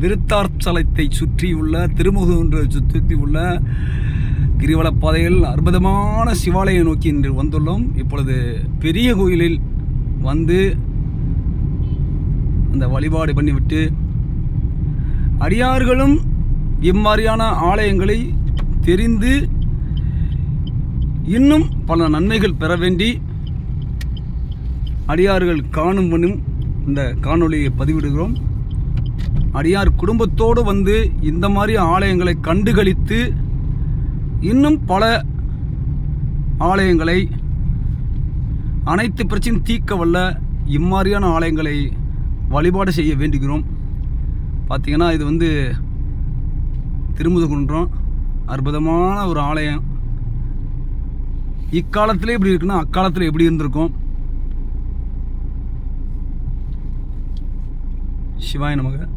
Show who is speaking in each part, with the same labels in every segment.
Speaker 1: விருத்தார்ச்சலத்தை சுற்றியுள்ள திருமுகன்ற சுற்றி உள்ள கிரிவலப்பாதையில் அற்புதமான சிவாலயம் நோக்கி இன்று வந்துள்ளோம். இப்பொழுது பெரிய கோயிலில் வந்து அந்த வழிபாடு பண்ணிவிட்டு அடியார்களும் இம்மாதிரியான ஆலயங்களை தெரிந்து இன்னும் பல நன்மைகள் பெற வேண்டி அடியார்கள் காணும் பண்ணும் இந்த காணொளியை பதிவிடுகிறோம். அடியார் குடும்பத்தோடு வந்து இந்த மாதிரி ஆலயங்களை கண்டுகளித்து இன்னும் பல ஆலயங்களை அனைத்து பிரச்சனையும் தீர்க்க வல்ல இம்மாதிரியான ஆலயங்களை வழிபாடு செய்ய வேண்டுகிறோம். பார்த்தீங்கன்னா இது வந்து திருமுதுகுன்றம் அற்புதமான ஒரு ஆலயம். இக்காலத்திலே எப்படி இருக்குன்னா அக்காலத்தில் எப்படி இருந்திருக்கும்? சிவாய நமக்கு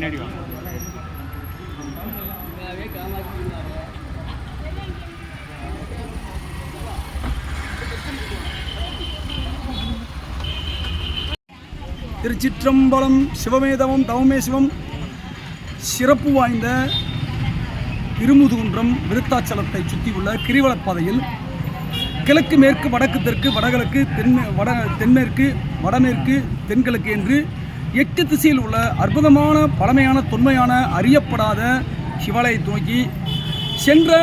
Speaker 2: பின்னாடி வாங்க.
Speaker 1: திருச்சிற்றம்பலம் சிவமேதவம் தவமே சிவம் சிறப்பு வாய்ந்த இருமுதுகுன்றம் விருத்தாச்சலத்தை சுற்றியுள்ள கிரிவலப் பாதையில் கிழக்கு மேற்கு வடக்கு தெற்கு வடகிழக்கு தென் வட தென்மேற்கு வடமேற்கு தென்கிழக்கு என்று எட்டு திசையில் உள்ள அற்புதமான பழமையான தொன்மையான அறியப்படாத சிவாலயத்தை நோக்கி சென்ற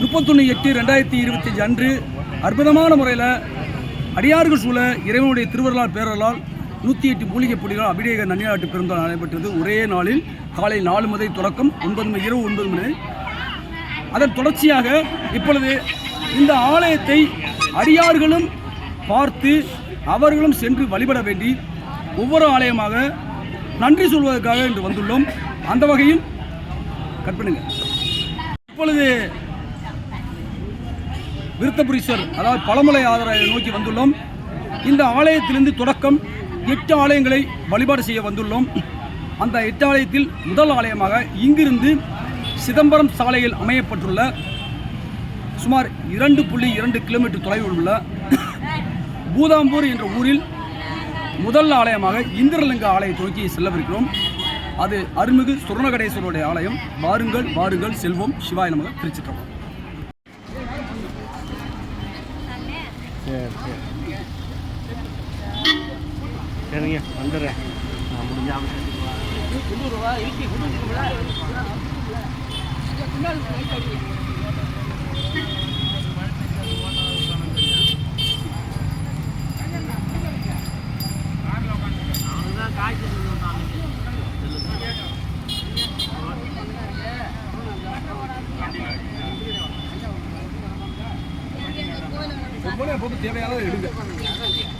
Speaker 1: முப்பத்தொன்று எட்டு ரெண்டாயிரத்தி இருபத்தஞ்சு அன்று அற்புதமான முறையில் அடியார்கள் சூழ இறைவனுடைய திருவருளால் பேரலால் நூற்றி எட்டு மூலிகை பொடிகள் அபிடேக நன்னியாட்டு பெருந்தாள் நடைபெற்றது. ஒரே நாளில் காலை நாலு முதல் தொடக்கம் ஒன்பது மணி இரவு ஒன்பது மணி. அதன் தொடர்ச்சியாக இப்பொழுது இந்த ஆலயத்தை அடியார்களும் பார்த்து அவர்களும் சென்று வழிபட வேண்டி ஒவ்வொரு ஆலயமாக நன்றி சொல்வதற்காக இன்று வந்துள்ளோம். அந்த வகையில் கட் பண்ணுங்க. இப்பொழுது விருத்தபுரீஸ்வர் அதாவது பழமலை ஆதரவை நோக்கி வந்துள்ளோம். இந்த ஆலயத்திலிருந்து தொடக்கம் எட்டு ஆலயங்களை வழிபாடு செய்ய வந்துள்ளோம். அந்த எட்டு ஆலயத்தில் முதல் ஆலயமாக இங்கிருந்து சிதம்பரம் சாலையில் அமையப்பட்டுள்ள சுமார் இரண்டு புள்ளி இரண்டு கிலோமீட்டர் தொலைவில் உள்ள பூதாம்பூர் என்ற ஊரில் முதல் ஆலயமாக இந்திரலிங்க ஆலயத்தை நோக்கி செல்லவிருக்கிறோம். அது அருள்மிகு சுரணகடேஸ்வருடைய ஆலயம். வாருங்கள் வாருங்கள் செல்வோம். சிவாய நமக. திருச்சிற்றம்பலம்.
Speaker 2: சரிங்க வந்துடுறேன்.
Speaker 1: போட்டு தேவையானதை எடுங்க